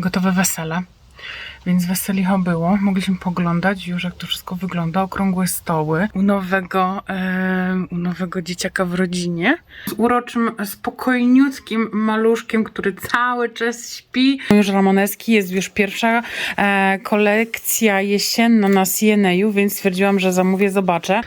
gotowe wesele. Więc weselicho było. Mogliśmy poglądać już, jak to wszystko wygląda. Okrągłe stoły u nowego, e, u nowego dzieciaka w rodzinie. Z uroczym, spokojniutkim maluszkiem, który cały czas śpi. Już Ramoneski jest już pierwsza e, kolekcja jesienna na CNA, więc stwierdziłam, że zamówię, zobaczę.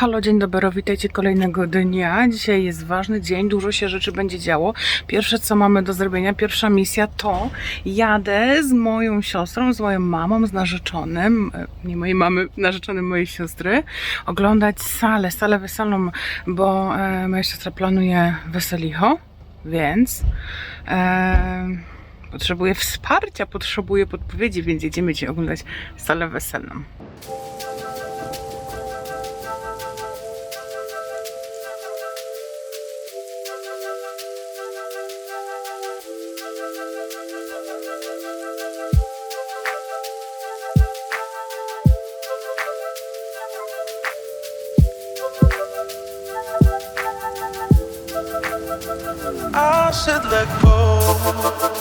Halo, dzień dobry, witajcie kolejnego dnia. Dzisiaj jest ważny dzień, dużo się rzeczy będzie działo. Pierwsze, co mamy do zrobienia, pierwsza misja to jadę z moją siostrą, z moją mamą, z narzeczonym, e, nie mojej mamy, narzeczonym mojej siostry, oglądać salę, salę weselną, bo e, moja siostra planuje weselicho, więc e, potrzebuję wsparcia, potrzebuję podpowiedzi, więc jedziemy dzisiaj oglądać salę weselną. Should let go.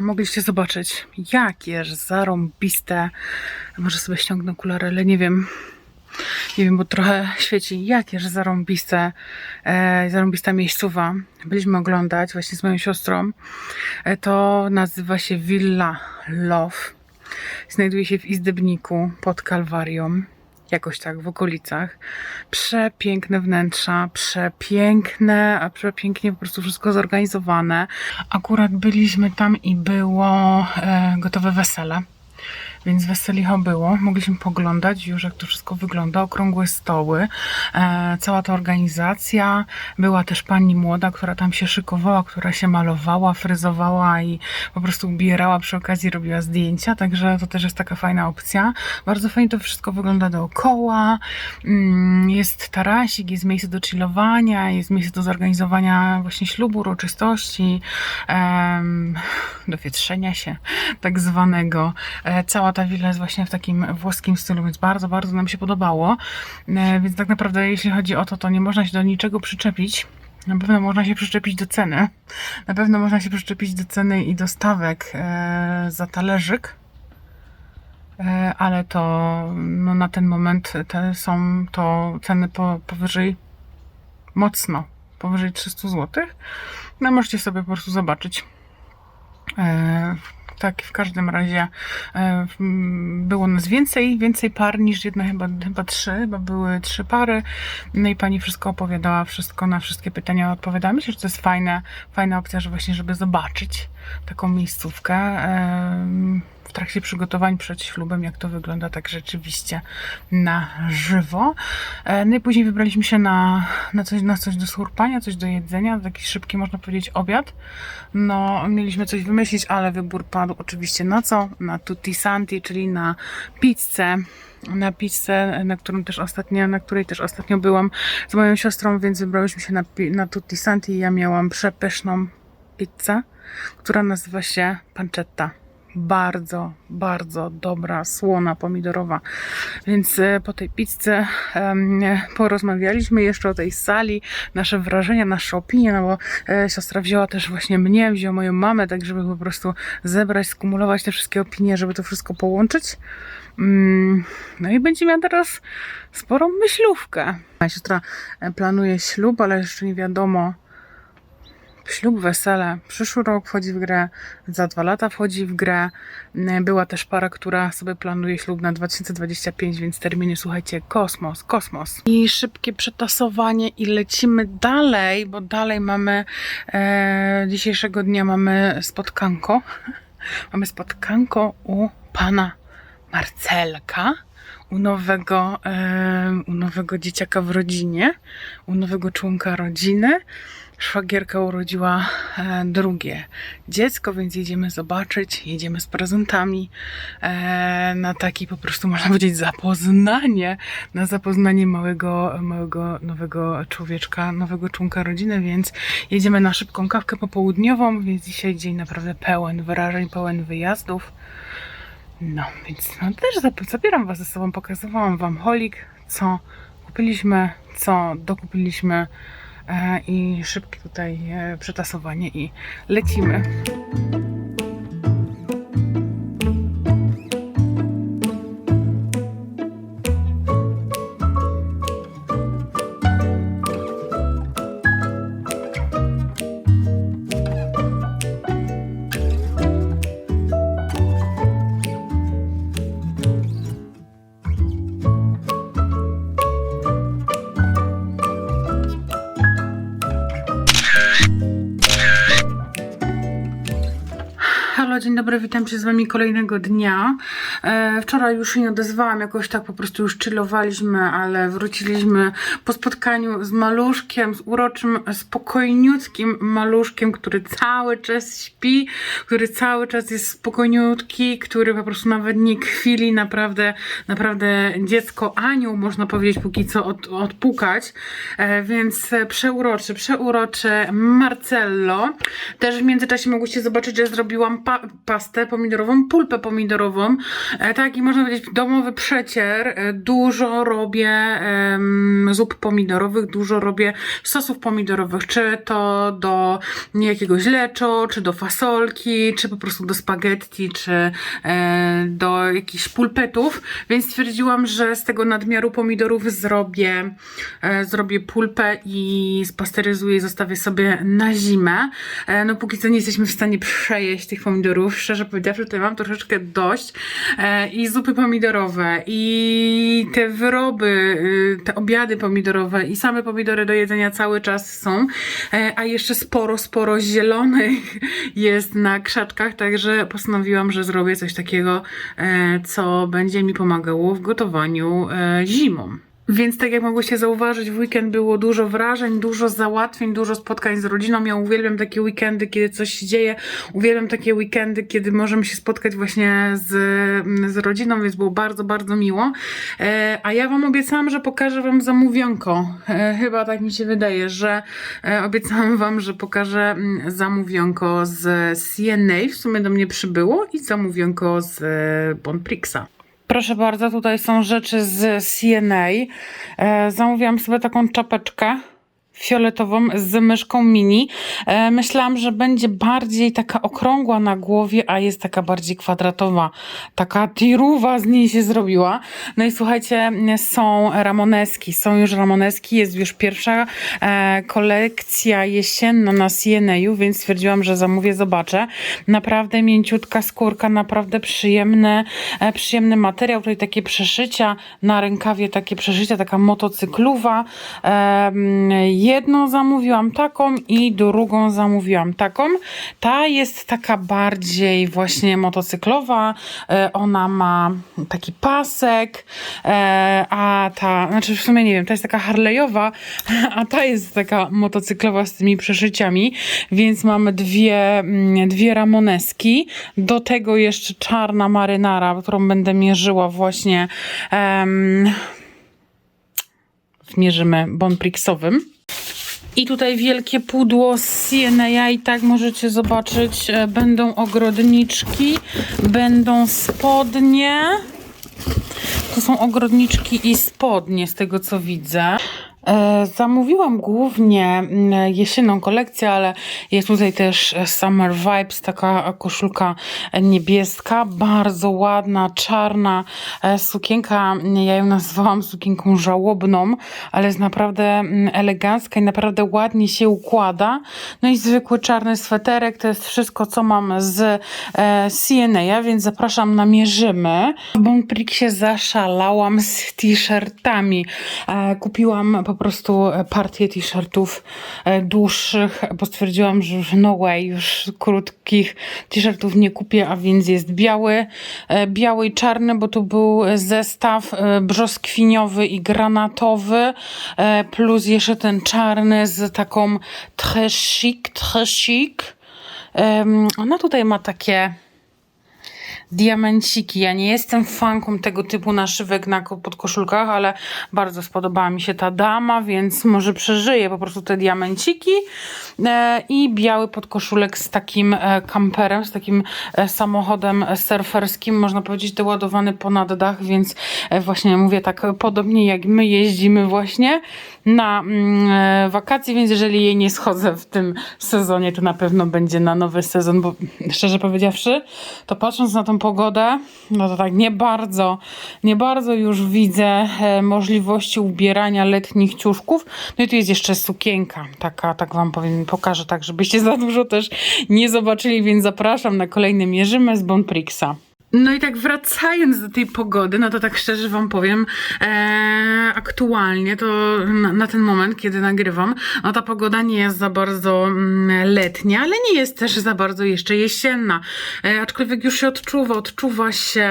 Mogliście zobaczyć, jakież zarąbiste. Może sobie ściągnę okulary, ale nie wiem. Nie wiem, bo trochę świeci. Jakież zarąbiste, e, zarąbista miejscowa. Byliśmy oglądać właśnie z moją siostrą. E, to nazywa się Villa Love. Znajduje się w Izdebniku pod Kalwarią. Jakoś tak w okolicach. Przepiękne wnętrza, przepiękne, a przepięknie po prostu wszystko zorganizowane. Akurat byliśmy tam i było e, gotowe wesele. Więc weselicho było. Mogliśmy poglądać już, jak to wszystko wygląda. Okrągłe stoły, e, cała ta organizacja. Była też pani młoda, która tam się szykowała, która się malowała, fryzowała i po prostu ubierała przy okazji, robiła zdjęcia. Także to też jest taka fajna opcja. Bardzo fajnie to wszystko wygląda dookoła. Mm, Jest tarasik, jest miejsce do chillowania, jest miejsce do zorganizowania właśnie ślubu, uroczystości, do wietrzenia się tak zwanego. E, Cała ta willa jest właśnie w takim włoskim stylu, więc bardzo, bardzo nam się podobało. E, Więc tak naprawdę jeśli chodzi o to, to nie można się do niczego przyczepić. Na pewno można się przyczepić do ceny. Na pewno można się przyczepić do ceny i do stawek e, za talerzyk. E, ale to no, na ten moment te są to ceny po, powyżej mocno powyżej 300 zł. No możecie sobie po prostu zobaczyć. Tak, w każdym razie e, było nas więcej, więcej par niż jedna, chyba, chyba trzy, chyba były trzy pary. No i pani wszystko opowiadała, wszystko na wszystkie pytania odpowiadała. Myślę, że to jest fajna, fajna opcja, że właśnie, żeby zobaczyć. Taką miejscówkę w trakcie przygotowań przed ślubem, jak to wygląda tak rzeczywiście na żywo. E, No i później wybraliśmy się na, na, coś, na coś do surpania, coś do jedzenia, taki szybki, można powiedzieć, obiad. No, mieliśmy coś wymyślić, ale wybór padł oczywiście na co? Na tutti santi, czyli na pizzę. Na pizzę, na, którą też ostatnio, na której też ostatnio byłam z moją siostrą, więc wybrałyśmy się na, na tutti santi. Ja miałam przepyszną pizzę, która nazywa się pancetta. Bardzo, bardzo dobra, słona, pomidorowa. Więc e, po tej pizzy em, porozmawialiśmy jeszcze o tej sali, nasze wrażenia, nasze opinie, no bo e, siostra wzięła też właśnie mnie, wzięła moją mamę, tak żeby po prostu zebrać, skumulować te wszystkie opinie, żeby to wszystko połączyć. Mm, No i będzie miała teraz sporą myślówkę. Moja siostra e, planuje ślub, ale jeszcze nie wiadomo, ślub, wesele. Przyszły rok wchodzi w grę, za dwa lata wchodzi w grę. Mm, Była też para, która sobie planuje ślub na 2025, więc terminy, słuchajcie, kosmos, kosmos. I szybkie przetasowanie i lecimy dalej, bo dalej mamy, e, dzisiejszego dnia mamy spotkanko. Mamy spotkanko u pana Marcelka, u nowego, e, u nowego dzieciaka w rodzinie, u nowego członka rodziny. Szwagierka urodziła e, drugie dziecko, więc jedziemy zobaczyć, jedziemy z prezentami e, na taki po prostu można powiedzieć zapoznanie, na zapoznanie małego, małego nowego człowieczka, nowego członka rodziny, więc jedziemy na szybką kawkę popołudniową, więc dzisiaj dzień naprawdę pełen wrażeń, pełen wyjazdów. No, więc no, też zabieram Was ze sobą, pokazywałam Wam holik, co kupiliśmy, co dokupiliśmy i szybkie tutaj e, przetasowanie i lecimy. Dobry, witam się z Wami kolejnego dnia. E, wczoraj już się nie odezwałam, jakoś tak po prostu już chillowaliśmy, ale wróciliśmy po spotkaniu z maluszkiem, z uroczym, spokojniutkim maluszkiem, który cały czas śpi, który cały czas jest spokojniutki, który po prostu nawet nie kwili, naprawdę, naprawdę dziecko anioł, można powiedzieć, póki co od, odpukać. E, więc przeuroczy, przeuroczy Marcello. Też w międzyczasie mogłyście zobaczyć, że zrobiłam pa pastę pomidorową, pulpę pomidorową. E, taki można powiedzieć domowy przecier. E, dużo robię zup pomidorowych, dużo robię sosów pomidorowych, czy to do jakiegoś leczo, czy do fasolki, czy po prostu do spaghetti, czy e, do jakichś pulpetów, więc stwierdziłam, że z tego nadmiaru pomidorów zrobię, e, zrobię pulpę i spasteryzuję i zostawię sobie na zimę. E, no póki co nie jesteśmy w stanie przejeść tych pomidorów, szczerze powiedziawszy, tutaj mam troszeczkę dość e, i zupy pomidorowe i te wyroby, y, te obiady pomidorowe i same pomidory do jedzenia cały czas są, e, a jeszcze sporo, sporo zielonych jest na krzaczkach, także postanowiłam, że zrobię coś takiego, e, co będzie mi pomagało w gotowaniu zimą. Więc tak jak mogłyście zauważyć, w weekend było dużo wrażeń, dużo załatwień, dużo spotkań z rodziną. Ja uwielbiam takie weekendy, kiedy coś się dzieje. Uwielbiam takie weekendy, kiedy możemy się spotkać właśnie z, z rodziną, więc było bardzo, bardzo miło. E, a ja Wam obiecałam, że pokażę Wam zamówionko. E, chyba tak mi się wydaje, że e, obiecałam Wam, że pokażę mm, zamówionko z CNA. W sumie do mnie przybyło i zamówionko z e, Bonprixa. Proszę bardzo, tutaj są rzeczy z CNA. E, zamówiłam sobie taką czapeczkę fioletową z myszką mini. E, myślałam, że będzie bardziej taka okrągła na głowie, a jest taka bardziej kwadratowa. Taka tiruwa z niej się zrobiła. No i słuchajcie, są ramoneski. Są już ramoneski. Jest już pierwsza e, kolekcja jesienna na CNA, więc stwierdziłam, że zamówię, zobaczę. Naprawdę mięciutka skórka, naprawdę przyjemny, e, przyjemny materiał. Tutaj takie przeszycia na rękawie, takie przeszycia, taka motocykluwa. Jedną zamówiłam taką i drugą zamówiłam taką. Ta jest taka bardziej właśnie motocyklowa. E, Ona ma taki pasek, e, a ta, znaczy w sumie nie wiem, ta jest taka Harley'owa, a ta jest taka motocyklowa z tymi przeszyciami, więc mamy dwie, mm, dwie Ramoneski. Do tego jeszcze czarna marynara, którą będę mierzyła właśnie em, mierzymy bonprixowym. I tutaj wielkie pudło z CNA i tak możecie zobaczyć, e, będą ogrodniczki, będą spodnie. To są ogrodniczki i spodnie z tego co widzę. E, Zamówiłam głównie mm, jesienną kolekcję, ale jest tutaj też e, Summer Vibes, taka koszulka niebieska, bardzo ładna, czarna e, sukienka. Ja ją nazwałam sukienką żałobną, ale jest naprawdę mm, elegancka i naprawdę ładnie się układa. No i zwykły czarny sweterek, to jest wszystko, co mam z CNA, więc zapraszam na mierzymy. W Bonprixie zaszalałam z t-shirtami. Kupiłam po prostu partię t-shirtów e, dłuższych, bo stwierdziłam, że już no way, już krótkich t-shirtów nie kupię, a więc jest biały, e, biały i czarny, bo tu był zestaw e, brzoskwiniowy i granatowy, e, plus jeszcze ten czarny z taką très chic, très chic. Ona tutaj ma takie diamenciki. Ja nie jestem fanką tego typu naszywek na ko- podkoszulkach, ale bardzo spodobała mi się ta dama, więc może przeżyję po prostu te diamenciki e, i biały podkoszulek z takim e, kamperem, z takim e, samochodem surferskim, można powiedzieć doładowany ponad dach, więc właśnie mówię tak podobnie jak my jeździmy właśnie na mm, wakacje, więc jeżeli jej nie schodzę w tym sezonie, to na pewno będzie na nowy sezon, bo szczerze powiedziawszy, to patrząc na tą pogodę, no to tak nie bardzo, nie bardzo już widzę e, możliwości ubierania letnich ciuszków. No i tu jest jeszcze sukienka, taka, tak wam powiem, pokażę tak, żebyście za dużo też nie zobaczyli, więc zapraszam na kolejne mierzymy z Bonprixa. No i tak wracając do tej pogody, no to tak szczerze wam powiem, e, aktualnie to na, na ten moment, kiedy nagrywam, no ta pogoda nie jest za bardzo mm, letnia, ale nie jest też za bardzo jeszcze jesienna. E, aczkolwiek już się odczuwa, odczuwa się.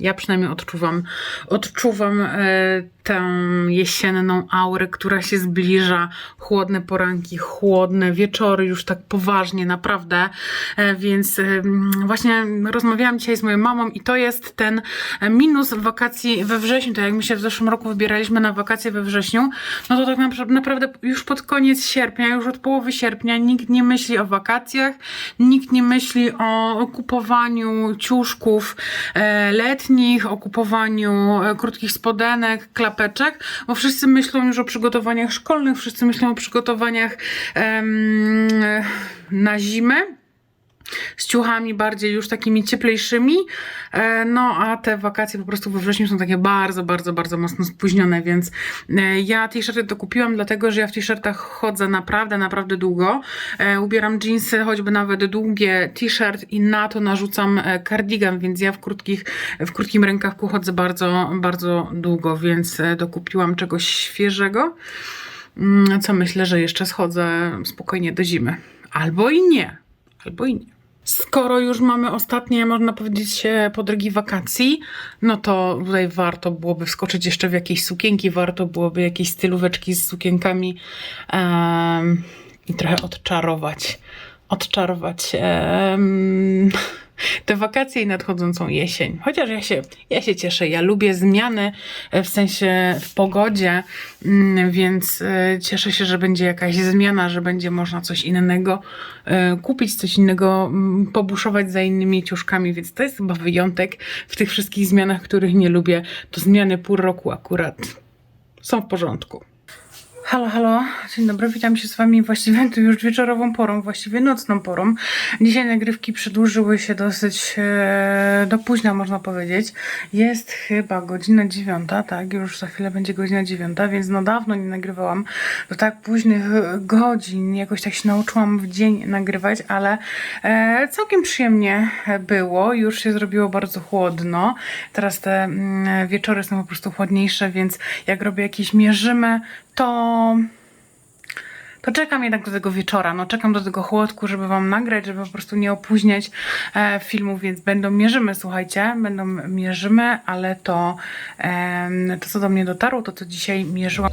Ja przynajmniej odczuwam, odczuwam e, tę jesienną aurę, która się zbliża. Chłodne poranki, chłodne wieczory, już tak poważnie, naprawdę. E, więc właśnie rozmawiałam dzisiaj z moją mamą i to jest ten e, minus wakacji we wrześniu. Tak jak my się w zeszłym roku wybieraliśmy na wakacje we wrześniu, no to tak napra- naprawdę już pod koniec sierpnia, już od połowy sierpnia nikt nie myśli o wakacjach, nikt nie myśli o kupowaniu ciuszków e, letnich, o kupowaniu krótkich spodenek, bo wszyscy myślą już o przygotowaniach szkolnych, wszyscy myślą o przygotowaniach em, na zimę z ciuchami bardziej już takimi cieplejszymi. E, No a te wakacje po prostu we wrześniu są takie bardzo, bardzo, bardzo mocno spóźnione, więc e, ja t-shirty to kupiłam dlatego, że ja w t-shirtach chodzę naprawdę, naprawdę długo. E, Ubieram jeansy, choćby nawet długie t-shirt i na to narzucam cardigan, więc ja w krótkich, w krótkim rękawku chodzę bardzo, bardzo długo, więc dokupiłam czegoś świeżego. Mm, Co myślę, że jeszcze schodzę spokojnie do zimy. Albo i nie. Albo i nie. Skoro już mamy ostatnie, można powiedzieć, podrygi wakacji, no to tutaj warto byłoby wskoczyć jeszcze w jakieś sukienki, warto byłoby jakieś stylóweczki z sukienkami em, i trochę odczarować. Odczarować em, te wakacje i nadchodzącą jesień. Chociaż ja się, ja się cieszę, ja lubię zmiany e, w sensie w pogodzie, mm, więc e, cieszę się, że będzie jakaś zmiana, że będzie można coś innego e, kupić, coś innego mm, pobuszować za innymi ciuszkami, więc to jest chyba wyjątek w tych wszystkich zmianach, których nie lubię. To zmiany pół roku akurat są w porządku. Halo, halo, dzień dobry, witam się z Wami właściwie tu już wieczorową porą, właściwie nocną porą. Dzisiaj nagrywki przedłużyły się dosyć e, do późna, można powiedzieć. Jest chyba godzina dziewiąta, tak, już za chwilę będzie godzina dziewiąta, więc no dawno nie nagrywałam do tak późnych e, godzin. Jakoś tak się nauczyłam w dzień nagrywać, ale e, całkiem przyjemnie było. Już się zrobiło bardzo chłodno. Teraz te mm, wieczory są po prostu chłodniejsze, więc jak robię jakieś mierzymy, to to czekam jednak do tego wieczora. No, czekam do tego chłodku, żeby wam nagrać, żeby po prostu nie opóźniać e, filmu, więc będą mierzymy, słuchajcie, będą mierzymy, ale to, em, to co do mnie dotarło, to co dzisiaj mierzyłam.